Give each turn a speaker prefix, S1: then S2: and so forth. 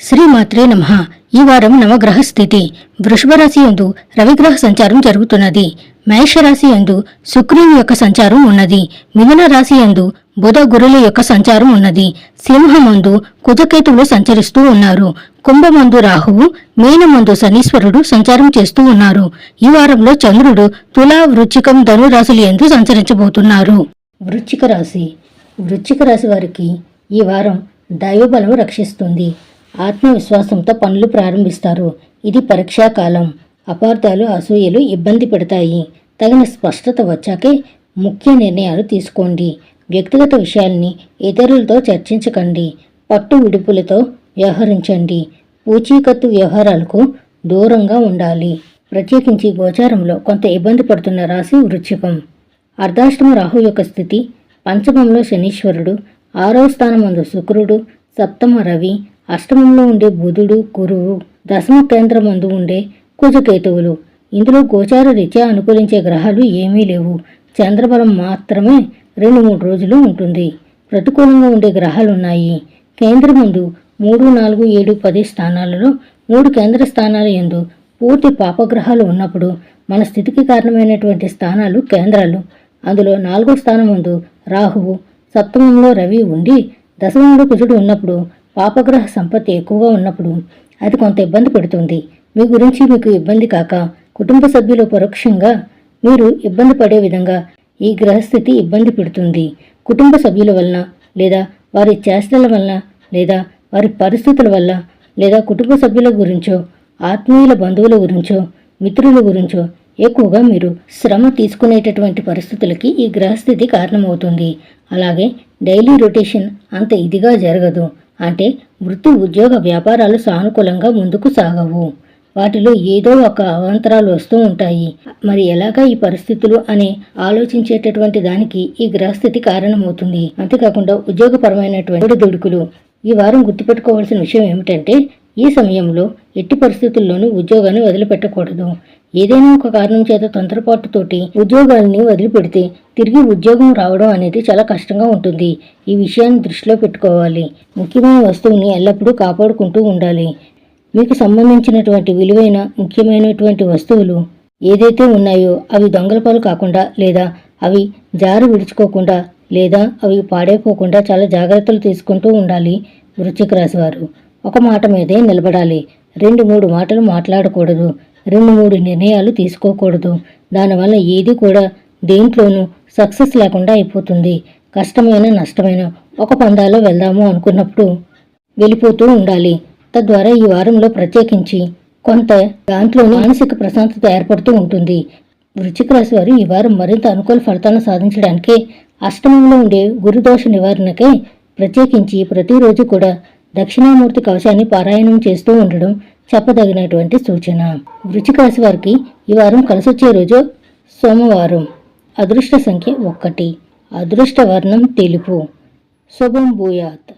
S1: శ్రీమాత్రే నమ. ఈ వారం నవగ్రహ స్థితి వృషభరాశి ఎందు యందు రవిగ్రహ సంచారం జరుగుతున్నది. మేషరాశి యందు శుక్రుని యొక్క సంచారం ఉన్నది. మిథున రాశి యందు బుధ గురుల యొక్క సంచారం ఉన్నది. సింహమందు కుజకేతువులు సంచరిస్తూ ఉన్నారు. కుంభమందు రాహువు మీనమందు శనీశ్వరుడు సంచారం చేస్తూ ఉన్నారు. ఈ వారంలో చంద్రుడు తులా వృచ్చికం ధనురాశులు ఎందు సంచరించబోతున్నారు. వృచ్చిక రాశి. వృచ్చిక రాశి వారికి ఈ వారం దైవబలం రక్షిస్తుంది. ఆత్మవిశ్వాసంతో పనులు ప్రారంభిస్తారు. ఇది పరీక్షా కాలం. అపార్థాలు అసూయలు ఇబ్బంది పెడతాయి. తగిన స్పష్టత వచ్చాకే ముఖ్య నిర్ణయాలు తీసుకోండి. వ్యక్తిగత విషయాల్ని ఇతరులతో చర్చించకండి. పట్టు విడుపులతో వ్యవహరించండి. పూచీకత్తు వ్యవహారాలకు దూరంగా ఉండాలి. ప్రత్యేకించి గోచారంలో కొంత ఇబ్బంది పడుతున్న రాశి వృచ్చికం అర్ధాష్టమ రాహు యొక్క స్థితి పంచమంలో శనీశ్వరుడు ఆరవ స్థానమందు శుక్రుడు సప్తమ రవి అష్టమంలో ఉండే బుధుడు గురువు దశమ కేంద్రమందు ఉండే కుజకేతువులు. ఇందులో గోచార రీత్యా అనుకూలించే గ్రహాలు ఏమీ లేవు. చంద్రబలం మాత్రమే రెండు మూడు రోజులు ఉంటుంది. ప్రతికూలంగా ఉండే గ్రహాలు ఉన్నాయి కేంద్రమందు మూడు నాలుగు ఏడు పది స్థానాలలో మూడు కేంద్ర స్థానాల యందు పూర్తి పాపగ్రహాలు ఉన్నప్పుడు మన స్థితికి కారణమైనటువంటి స్థానాలు కేంద్రాలు. అందులో నాలుగో స్థానం ముందు రాహువు సప్తమంలో రవి ఉండి దశమంలో కుజుడు ఉన్నప్పుడు పాపగ్రహ సంపత్తి ఎక్కువగా ఉన్నప్పుడు అది కొంత ఇబ్బంది పెడుతుంది. మీ గురించి మీకు ఇబ్బంది కాక కుటుంబ సభ్యులు పరోక్షంగా మీరు ఇబ్బంది పడే విధంగా ఈ గ్రహస్థితి ఇబ్బంది పెడుతుంది. కుటుంబ సభ్యుల వలన లేదా వారి చేష్టల వలన లేదా వారి పరిస్థితుల వల్ల లేదా కుటుంబ సభ్యుల గురించో ఆత్మీయుల బంధువుల గురించో మిత్రుల గురించో ఎక్కువగా మీరు శ్రమ తీసుకునేటటువంటి పరిస్థితులకి ఈ గ్రహస్థితి కారణమవుతుంది. అలాగే డైలీ రొటేషన్ అంత ఇదిగా జరగదు. అంటే వృత్తి ఉద్యోగ వ్యాపారాలు సానుకూలంగా ముందుకు సాగవు. వాటిలో ఏదో ఒక అవాంతరాలు వస్తూ ఉంటాయి. మరి ఎలాగా ఈ పరిస్థితులు అని ఆలోచించేటటువంటి దానికి ఈ గ్రహస్థితి కారణమవుతుంది. అంతేకాకుండా ఉద్యోగపరమైనటువంటి దుడుకులు ఈ వారం గుర్తుపెట్టుకోవాల్సిన విషయం ఏమిటంటే ఈ సమయంలో ఎట్టి పరిస్థితుల్లోనూ ఉద్యోగాన్ని వదిలిపెట్టకూడదు. ఏదైనా ఒక కారణం చేత తొందరపాటుతోటి ఉద్యోగాల్ని వదిలిపెడితే తిరిగి ఉద్యోగం రావడం అనేది చాలా కష్టంగా ఉంటుంది. ఈ విషయాన్ని దృష్టిలో పెట్టుకోవాలి. ముఖ్యమైన వస్తువుని ఎల్లప్పుడూ కాపాడుకుంటూ ఉండాలి. మీకు సంబంధించినటువంటి విలువైన ముఖ్యమైనటువంటి వస్తువులు ఏదైతే ఉన్నాయో అవి దొంగలపాలు కాకుండా లేదా అవి జారు విడుచుకోకుండా లేదా అవి పాడైపోకుండా చాలా జాగ్రత్తలు తీసుకుంటూ ఉండాలి వృశ్చిక రాశివారు ఒక మాట మీదే నిలబడాలి. రెండు మూడు మాటలు మాట్లాడకూడదు. రెండు మూడు నిర్ణయాలు తీసుకోకూడదు. దానివల్ల ఏది కూడా దేంట్లోనూ సక్సెస్ లేకుండా అయిపోతుంది. కష్టమైన నష్టమైన ఒక పందాలో వెళ్దాము అనుకున్నప్పుడు వెళ్ళిపోతూ ఉండాలి. తద్వారా ఈ వారంలో ప్రత్యేకించి కొంత దాంట్లో మానసిక ప్రశాంతత ఏర్పడుతూ ఉంటుంది. వృచ్చిక రాశి వారు ఈ వారం మరింత అనుకూల ఫలితాలను సాధించడానికి అష్టమంలో ఉండే గురుదోష నివారణకై ప్రత్యేకించి ప్రతిరోజు కూడా దక్షిణామూర్తి కవచాన్ని పారాయణం చేస్తూ ఉండడం చెప్పదగినటువంటి సూచన. వృశ్చిక రాశి వారికి ఈ వారం కలిసొచ్చే రోజు సోమవారం. అదృష్ట సంఖ్య ఒక్కటి. అదృష్ట వర్ణం తెలుపు. శుభం భూయాత్.